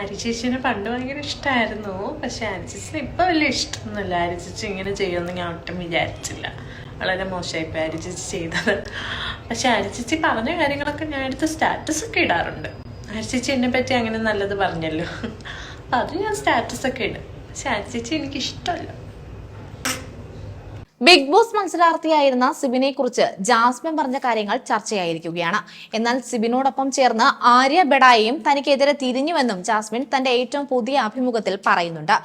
ആരി ചേച്ചിനെ പണ്ട് ഭയങ്കര ഇഷ്ടമായിരുന്നു പക്ഷെ ആരി ചേച്ചിന് ഇപ്പൊ വലിയ ഇഷ്ടമൊന്നുമില്ല. ആരി ഇങ്ങനെ ചെയ്യുമെന്ന് ഞാൻ ഒട്ടും വിചാരിച്ചില്ല. വളരെ മോശമായിപ്പോയി ആരി ചേച്ചി ചെയ്തത്. പക്ഷെ ആരി പറഞ്ഞ കാര്യങ്ങളൊക്കെ ഞാൻ എടുത്ത് സ്റ്റാറ്റസ് ഒക്കെ ഇടാറുണ്ട്. ആരി എന്നെ പറ്റി അങ്ങനെ നല്ലത് പറഞ്ഞല്ലോ. അപ്പൊ അത് ഞാൻ സ്റ്റാറ്റസ് ഒക്കെ ഇടും. പക്ഷെ എനിക്കിഷ്ടമല്ല എനിക്ക് ഇഷ്ടമല്ല. ബിഗ് ബോസ് മത്സരാർത്ഥിയായിരുന്ന സിബിനെ കുറിച്ച് ജാസ്മിൻ പറഞ്ഞ കാര്യങ്ങൾ ചർച്ചയായിരിക്കുകയാണ്. എന്നാൽ സിബിനോടൊപ്പം ചേർന്ന് ആര്യ ബെഡായിയും തനിക്കെതിരെ തിരിഞ്ഞുവെന്നും ജാസ്മിൻ തന്റെ ഏറ്റവും പുതിയ അഭിമുഖത്തിൽ പറയുന്നുണ്ട്.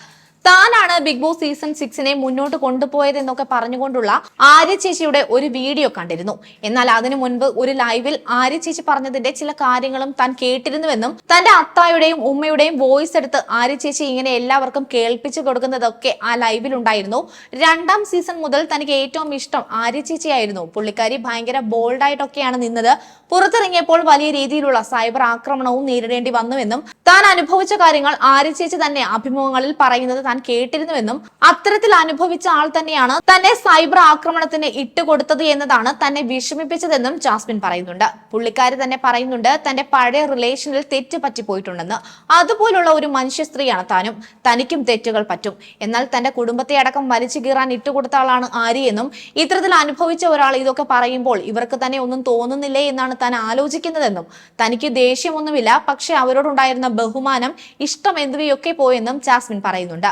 താനാണ് ബിഗ് ബോസ് സീസൺ സിക്സിനെ മുന്നോട്ട് കൊണ്ടുപോയതെന്നൊക്കെ പറഞ്ഞുകൊണ്ടുള്ള ആര്യ ചേച്ചിയുടെ ഒരു വീഡിയോ കണ്ടിരുന്നു. എന്നാൽ അതിനു മുൻപ് ഒരു ലൈവിൽ ആര്യ ചേച്ചി പറഞ്ഞതിന്റെ ചില കാര്യങ്ങളും താൻ കേട്ടിരുന്നുവെന്നും തന്റെ അത്തായുടെയും ഉമ്മയുടെയും വോയിസ് എടുത്ത് ആര്യ ചേച്ചി ഇങ്ങനെ എല്ലാവർക്കും കേൾപ്പിച്ചു കൊടുക്കുന്നതൊക്കെ ആ ലൈവിൽ ഉണ്ടായിരുന്നു. രണ്ടാം സീസൺ മുതൽ തനിക്ക് ഏറ്റവും ഇഷ്ടം ആര്യ ചേച്ചിയായിരുന്നു പുള്ളിക്കാരി ഭയങ്കര ബോൾഡായിട്ടൊക്കെയാണ് നിന്നത്. പുറത്തിറങ്ങിയപ്പോൾ വലിയ രീതിയിലുള്ള സൈബർ ആക്രമണവും നേരിടേണ്ടി വന്നുവെന്നും താൻ അനുഭവിച്ച കാര്യങ്ങൾ ആര്യ ചേച്ചി തന്നെ അഭിമുഖങ്ങളിൽ പറയുന്നത് താൻ കേട്ടിരുന്നുവെന്നും അത്തരത്തിൽ അനുഭവിച്ച ആൾ തന്നെയാണ് തന്നെ സൈബർ ആക്രമണത്തിന് ഇട്ടുകൊടുത്തത് എന്നതാണ് തന്നെ വിഷമിപ്പിച്ചതെന്നും ജാസ്മിൻ പറയുന്നുണ്ട്. പുള്ളിക്കാരി തന്നെ പറയുന്നുണ്ട് തന്റെ പഴയ റിലേഷനിൽ തെറ്റ് പറ്റിപ്പോയിട്ടുണ്ടെന്ന്. അതുപോലുള്ള ഒരു മനുഷ്യ സ്ത്രീയാണ് താനും. തനിക്കും തെറ്റുകൾ പറ്റും. എന്നാൽ തന്റെ കുടുംബത്തെ അടക്കം വലിച്ചു കീറാൻ ഇട്ടുകൊടുത്ത ആളാണ് ആര്യയെന്നും ഇത്തരത്തിൽ അനുഭവിച്ച ഒരാൾ ഇതൊക്കെ പറയുമ്പോൾ ഇവർക്ക് തന്നെ ഒന്നും തോന്നുന്നില്ലേ എന്നാണ് താൻ ആലോചിക്കുന്നതെന്നും. തനിക്ക് ദേഷ്യമൊന്നുമില്ല. പക്ഷെ അവരോടുണ്ടായിരുന്ന ബഹുമാനം ഇഷ്ടം എന്നിവയൊക്കെ പോയെന്നും ജാസ്മിൻ പറയുന്നുണ്ട്.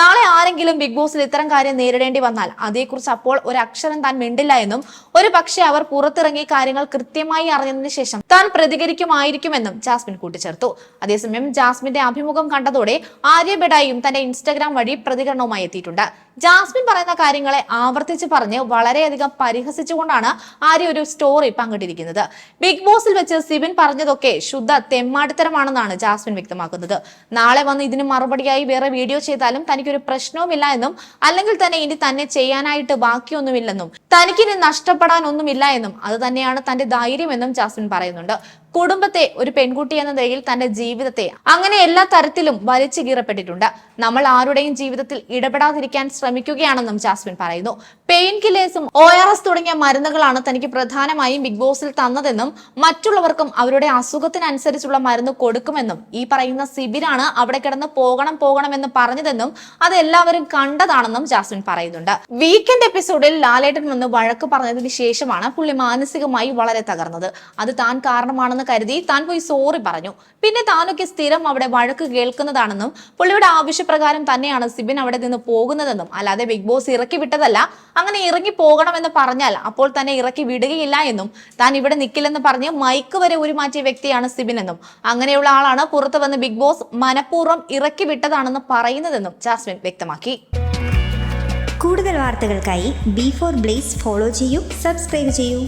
നാളെ ആരെങ്കിലും ബിഗ് ബോസിൽ ഇത്തരം കാര്യം നേരിടേണ്ടി വന്നാൽ അതേക്കുറിച്ച് അപ്പോൾ ഒരു അക്ഷരം താൻ മിണ്ടില്ല എന്നും ഒരു പക്ഷേ അവർ പുറത്തിറങ്ങി കാര്യങ്ങൾ കൃത്യമായി അറിഞ്ഞതിന് ശേഷം താൻ പ്രതികരിക്കുമായിരിക്കുമെന്നും ജാസ്മിൻ കൂട്ടിച്ചേർത്തു. അതേസമയം ജാസ്മിന്റെ അഭിമുഖം കണ്ടതോടെ ആര്യ ബെഡായും തന്റെ ഇൻസ്റ്റാഗ്രാം വഴി പ്രതികരണവുമായി എത്തിയിട്ടുണ്ട്. ജാസ്മിൻ പറയുന്ന കാര്യങ്ങളെ ആവർത്തിച്ച് പറഞ്ഞ് വളരെയധികം പരിഹസിച്ചുകൊണ്ടാണ് ആര്യ ഒരു സ്റ്റോറി പങ്കിട്ടിരിക്കുന്നത്. ബിഗ് ബോസിൽ വെച്ച് സിബിൻ പറഞ്ഞതൊക്കെ ശുദ്ധ തെമ്മാടിത്തരമാണെന്നാണ് ജാസ്മിൻ വ്യക്തമാക്കുന്നത്. നാളെ വന്ന് ഇതിന് മറുപടിയായി വേറെ വീഡിയോ ചെയ്താലും തനിക്കൊരു പ്രശ്നവുമില്ല എന്നും അല്ലെങ്കിൽ തന്നെ ഇനി തന്നെ ചെയ്യാനായിട്ട് ബാക്കിയൊന്നുമില്ലെന്നും തനിക്കിനി നഷ്ടപ്പെടാനൊന്നുമില്ല എന്നും അത് തന്നെയാണ് തന്റെ ധൈര്യമെന്നും ജാസ്മിൻ പറയുന്നുണ്ട്. കുടുംബത്തെ ഒരു പെൺകുട്ടി എന്ന നിലയിൽ തന്റെ ജീവിതത്തെ അങ്ങനെ എല്ലാ തരത്തിലും വലിച്ചു കീറപ്പെട്ടിട്ടുണ്ട്. നമ്മൾ ആരുടെയും ജീവിതത്തിൽ ഇടപെടാതിരിക്കാൻ ശ്രമിക്കുകയാണെന്നും ജാസ്മിൻ പറയുന്നു. പെയിൻ കില്ലേഴ്സും ഒ ആർ എസ് തുടങ്ങിയ മരുന്നുകളാണ് തനിക്ക് പ്രധാനമായും ബിഗ് ബോസിൽ തന്നതെന്നും മറ്റുള്ളവർക്കും അവരുടെ അസുഖത്തിനനുസരിച്ചുള്ള മരുന്ന് കൊടുക്കുമെന്നും ഈ പറയുന്ന സിബിനാണ് അവിടെ കിടന്ന് പോകണം പോകണം എന്ന് പറഞ്ഞതെന്നും അത് എല്ലാവരും കണ്ടതാണെന്നും ജാസ്മിൻ പറയുന്നുണ്ട്. വീക്കെൻഡ് എപ്പിസോഡിൽ ലാലേട്ടൻ വന്ന് വഴക്ക് പറഞ്ഞതിന് ശേഷമാണ് പുള്ളി മാനസികമായി വളരെ തകർന്നത്. അത് താൻ കാരണമാണെന്ന് കരുതി താൻ പോയി സോറി പറഞ്ഞു. പിന്നെ താനൊക്കെ സ്ഥിരം അവിടെ വഴക്ക് കേൾക്കുന്നതാണെന്നും പുള്ളിയുടെ ആവശ്യപ്രകാരം തന്നെയാണ് സിബിൻ അവിടെ നിന്ന് പോകുന്നതെന്നും അല്ലാതെ ബിഗ് ബോസ് ഇറക്കി വിട്ടതല്ല അങ്ങനെ ഇറങ്ങി പോകണമെന്ന് പറഞ്ഞാൽ അപ്പോൾ തന്നെ ഇറക്കി വിടുകയില്ല എന്നും താൻ ഇവിടെ നിൽക്കില്ലെന്ന് പറഞ്ഞ് മൈക്ക് വരെ ഉരുമാറ്റിയ വ്യക്തിയാണ് സിബിൻ എന്നും അങ്ങനെയുള്ള ആളാണ് പുറത്തു വന്ന് ബിഗ് ബോസ് മനഃപൂർവം ഇറക്കി വിട്ടതാണെന്ന് പറയുന്നതെന്നും ജാസ്മിൻ വ്യക്തമാക്കി. കൂടുതൽ വാർത്തകൾക്കായി ബി ഫോർ ബ്ലേസ് ഫോളോ ചെയ്യൂ സബ്സ്ക്രൈബ് ചെയ്യൂ.